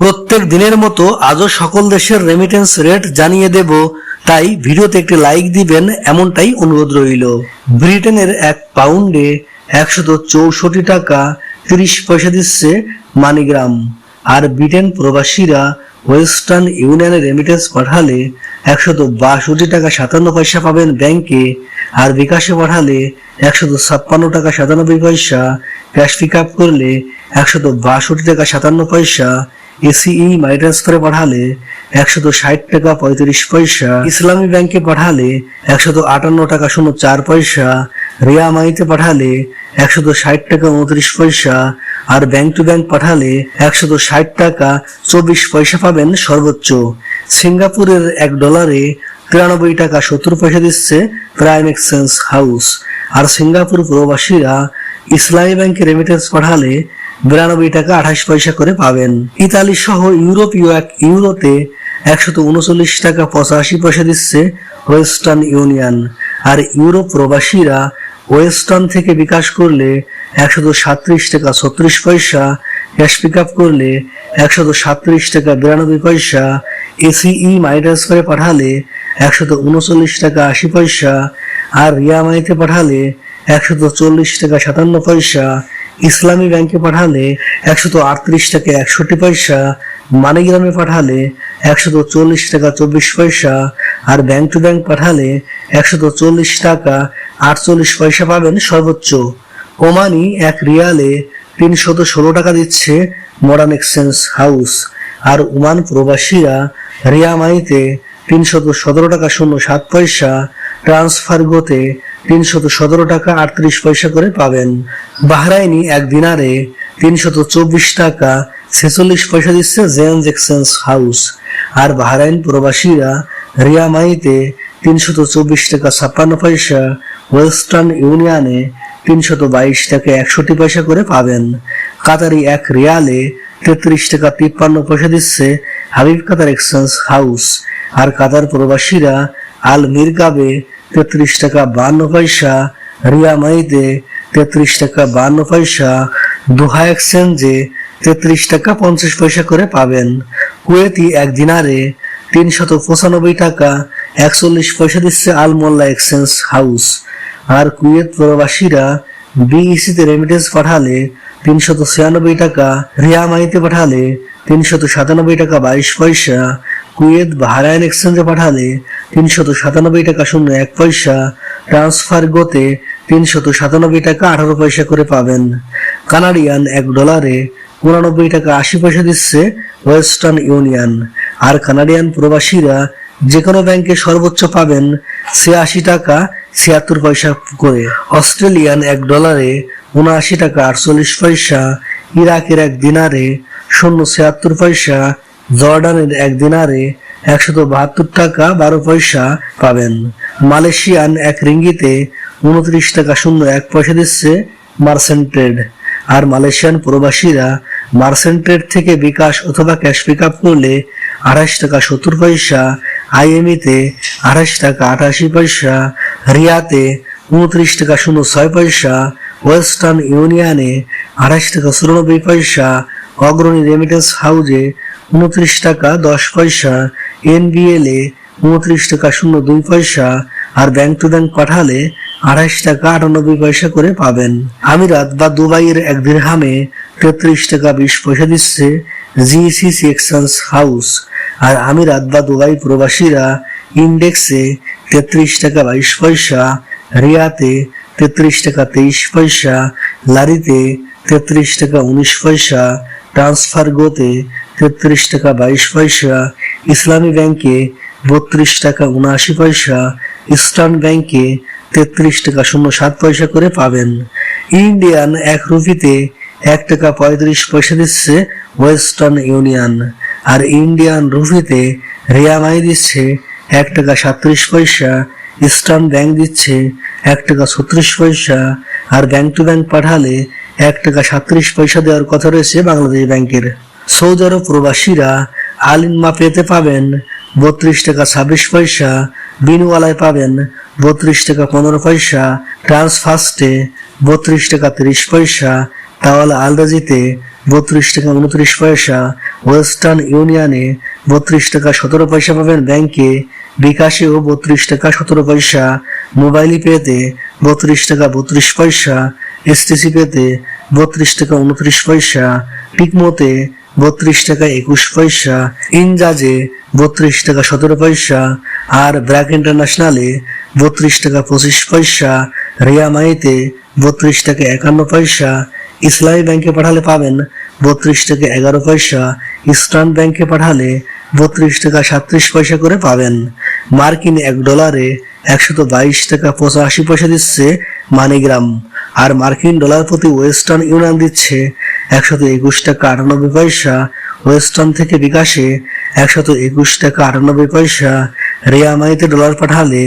প্রত্যেক দিনের মতো আজও সকল দেশের রেমিটেন্স রেট জানিয়ে দেব। তাই ভিডিওতে একটি লাইক দিবেন, এমনটাই অনুরোধ রইল। ব্রিটেনের এক পাউন্ডে একশত চৌষট্টি টাকা তিরিশ পয়সা দিচ্ছে মানিগ্রাম। আর ব্রিটেন প্রবাসীরা ওয়েস্টার্ন ইউনিয়নে রেমিটেন্স পাঠালে একশত বাষট্টি টাকা সাতান্ন পয়সা পাবেন ব্যাংকে, আর বিকাশে পাঠালে একশত ছাপ্পান্ন টাকা সাতানব্বই পয়সা ক্যাশ পিক আপ করলে একশত বাষট্টি টাকা সাতান্ন পয়সা এসিই মানি ট্রান্সফারে পাঠালে একশত ষাট টাকা পঁয়ত্রিশ পয়সা। ইসলামী ব্যাংকে পাঠালে একশত আটান্ন টাকা শূন্য চার পয়সা। রিয়া মাইতে পাঠালে একশত ষাট টাকা উনত্রিশ পয়সা। আর ব্যাংক টু ব্যাংক পাঠালে একশত ষাট টাকা চব্বিশ পয়সা পাবেন সর্বোচ্চ। সিঙ্গাপুরের এক ডলারে তিরানব্বই টাকা সত্তর পয়সা দিচ্ছে প্রাইম এক্সচেঞ্জ হাউস আর সিঙ্গাপুর প্রবাসীরা ইসলামী ব্যাংকে রেমিটেন্স পাঠালে বিরানব্বই টাকা আঠাশ পয়সা করে পাবেন। ইতালি সহ ইউরোপীয় এক ইউরোতে একশত উনচল্লিশ টাকা পঁচাশি পয়সা দিচ্ছে ওয়েস্টার্ন ইউনিয়ন। আর ইউরোপ প্রবাসীরা ওয়েস্টার্ন থেকে বিকাশ করলে একশত সাত্রিশ টাকা ছত্রিশ পয়সা, ক্যাশ পিক আপ করলে একশত সাত্রিশ টাকা বিরানব্বই পয়সা এসিই মানি ট্রান্সফারে পাঠালে একশত উনচল্লিশ টাকা আশি পয়সা, আর রিয়া মানিতে পাঠালে একশত চল্লিশ টাকা সাতান্ন পয়সা ইসলামী ব্যাংকে পাঠালে একশত আটত্রিশ টাকা একষট্টি পয়সা, মানিগ্রামে পাঠালে একশত চল্লিশ টাকা চব্বিশ পয়সা, আর ব্যাংক টু ব্যাংক পাঠালে একশত চল্লিশ টাকা আটচল্লিশ পয়সা পাবেন সর্বোচ্চ। ওমানি এক রিয়ালে তিনশত ষোলো টাকা দিচ্ছে মডার্ন এক্সচেঞ্জ হাউস। আর ওমান প্রবাসীরা রিয়া মানিতে তিনশত সতেরো টাকা শূন্য সাত পয়সা ট্রান্সফার গোতে তিনশত সতেরো টাকা আটত্রিশ পয়সা করে পাবেন। বাহরাইনি এক দিনারে তিনশত চব্বিশ টাকা ছেচল্লিশ পয়সা দিচ্ছে জেন্স এক্সচেঞ্জ হাউস। আর বাহরাইন প্রবাসীরা রিয়ামাইতে তিনশত চব্বিশ টাকা ছাপ্পান্ন পয়সা, ওয়েস্টার্ন ইউনিয়নে তিনশত বাইশ টাকা একষট্টি পয়সা করে পাবেন। কাতারি এক রিয়ালে তেত্রিশ টাকা তিপ্পান্ন পয়সা দিচ্ছে হাবিব কাতার এক্সচেঞ্জ হাউস। আর কাতার প্রবাসীরা আল মিরকাবে তেত্রিশ টাকা বান্ন পয়সা, রিয়া মাইতে তেত্রিশ টাকা বান্ন পয়সা, দোহা এক্সচেঞ্জে তেত্রিশ টাকা পঞ্চাশ পয়সা করে পাবেন। কুয়েতি এক দিনারে তিনশত পঁচানব্বই টাকা একচল্লিশ পয়সা দিচ্ছে আল মোল্লা এক্সচেঞ্জ হাউস। আর কুয়েত প্রবাসীরা বিইসিতে রেমিটেন্স পাঠালে তিনশত ছিয়ানব্বই টাকা, রিয়া মাইতে পাঠালে তিনশত সাতানব্বই টাকা বাইশ পয়সা, কুয়েত বাহরাইন এক্সচেঞ্জে পাঠালে তিনশত সাতানব্বই টাকা শূন্য, এক পয়সা। ট্রান্সফার গোতে তিনশত সাতানব্বই টাকা আঠারো পয়সা করে পাবেন। কানাডিয়ান এক ডলারে উনানব্বই টাকা আশি পয়সা দিচ্ছে ওয়েস্টার্ন ইউনিয়ন আর কানাডিয়ান প্রবাসীরা যে কোনো ব্যাংকে সর্বোচ্চ পাবেন ছিয়াশি টাকা ছিয়াত্তর পয়সা করে। অস্ট্রেলিয়ান এক ডলারে উনআশি টাকা আটচল্লিশ পয়সা ইরাকের এক দিনারে শূন্য ছিয়াত্তর পয়সা জর্ডানের এক দিনারে একশত বাহাত্তর টাকা বারো পয়সা পাবেন। মালয়েশিয়ান এক রিঙ্গিতে উনত্রিশ টাকা শূন্য এক পয়সা দিচ্ছে মার্সেন্টেড আর মালয়েশিয়ান প্রবাসীরা মার্সেন্টেড থেকে বিকাশ অথবা ক্যাশ পিক আপ করলে আঠাশ টাকা সত্তর পয়সা, আইএমইতে আঠাশ টাকা আটাশি পয়সা, রিয়াতে উনত্রিশ টাকা শূন্য ছয় পয়সা, ওয়েস্টার্ন ইউনিয়নে আঠাশ টাকা চুরানব্বই পয়সা, অগ্রণী রেমিটেন্স হাউজে উনত্রিশ টাকা দশ পয়সা এনবিএল এ উনত্রিশ টাকা শূন্য দুই পয়সা আর ব্যাংক টু ব্যাংক পাঠালে আঠাশ টাকা আটানব্বই পয়সা করে পাবেন। আমিরাত বা দুবাইয়ের এক দিরহামে তেত্রিশ টাকা বিশ পয়সা দিচ্ছে জিসিসি এক্সচেঞ্জ হাউস আর আমিরাত বা দুবাই প্রবাসীরা ইন্ডেক্সে তেত্রিশ টাকা বাইশ পয়সা, রিয়াতে তেত্রিশ টাকা তেইশ পয়সা, লারিতে তেত্রিশ টাকা উনিশ পয়সা ট্রান্সফার গোতে তেত্রিশ টাকা বাইশ পয়সা, ইসলামী ব্যাংকে বত্রিশ টাকা উনআশি পয়সা, ইস্টার্ন ব্যাংকে তেত্রিশ টাকা শূন্য সাত পয়সা করে পাবেন। ইন্ডিয়ান এক রুপিতে এক টাকা পঁয়ত্রিশ পয়সা দিচ্ছে ওয়েস্টার্ন ইউনিয়ন, আর ইন্ডিয়ান রুপিতে রিয়ামাই দিচ্ছে এক টাকা সাত্রিশ পয়সা, ইস্টার্ন ব্যাংক দিচ্ছে এক টাকা ছত্রিশ পয়সা, আর ব্যাংক টু ব্যাংক পাঠালে এক টাকা সাত্রিশ পয়সা দেওয়ার কথা রয়েছে বাংলাদেশ ব্যাংকের। সৌদি আরব প্রবাসীরা আলিনমা পেতে পাবেন বত্রিশ টাকা ছাব্বিশ পয়সা, বিনুওয়ালায় পাবেন বত্রিশ টাকা পনেরো পয়সা ট্রান্সফার্স্টে বত্রিশ টাকা তিরিশ পয়সা, তাওয়াল আলদাজিতে বত্রিশ টাকা উনত্রিশ পয়সা, ওয়েস্টার্ন ইউনিয়নে বত্রিশ টাকা সতেরো পয়সা পাবেন ব্যাংকে, বিকাশেও বত্রিশ টাকা সতেরো পয়সা, মোবাইল পেতে বত্রিশ টাকা বত্রিশ পয়সা, এসটিসি পেতে বত্রিশ টাকা উনত্রিশ পয়সা, পিকমোতে বত্রিশ টাকা একুশ পয়সা। ইনজাজে বত্রিশ টাকা সতেরো পয়সা। আর ব্র্যাক ইন্টারন্যাশনালে বত্রিশ টাকা পঁচিশ পয়সা। রিয়ামাইতে বত্রিশ টাকা একান্ন পয়সা। ইসলামী ব্যাংকে পাঠালে পাবেন বত্রিশ টাকা এগারো পয়সা। ইস্টার্ন ব্যাংকে পাঠালে বত্রিশ টাকা সাত্রিশ পয়সা করে পাবেন। মার্কিন এক ডলারে একশত বাইশ টাকা পঁচাশি পয়সা দিচ্ছে মানিগ্রাম। আর মার্কিন ডলার প্রতি ওয়েস্টার্ন ইউনিয়ন দিচ্ছে একশত একুশ টাকা আটানব্বই পয়সা, ওয়েস্টার্ন থেকে বিকাশে একশত একুশ টাকা আটানব্বই পয়সা রিয়ামাইতে ডলার পাঠালে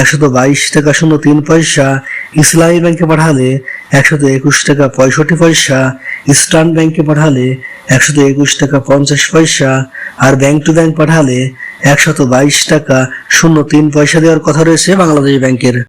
একশত বাইশ টাকা শূন্য তিন পয়সা, ইসলামী ব্যাংকে পাঠালে একশত একুশ টাকা পঁয়ষট্টি পয়সা, ইস্টার্ন ব্যাংকে পাঠালে একশত একুশ টাকা পঞ্চাশ পয়সা আর ব্যাংক টু ব্যাংক পাঠালে একশত বাইশ টাকা শূন্য তিন পয়সা দেওয়ার কথা রয়েছে বাংলাদেশ ব্যাংকের।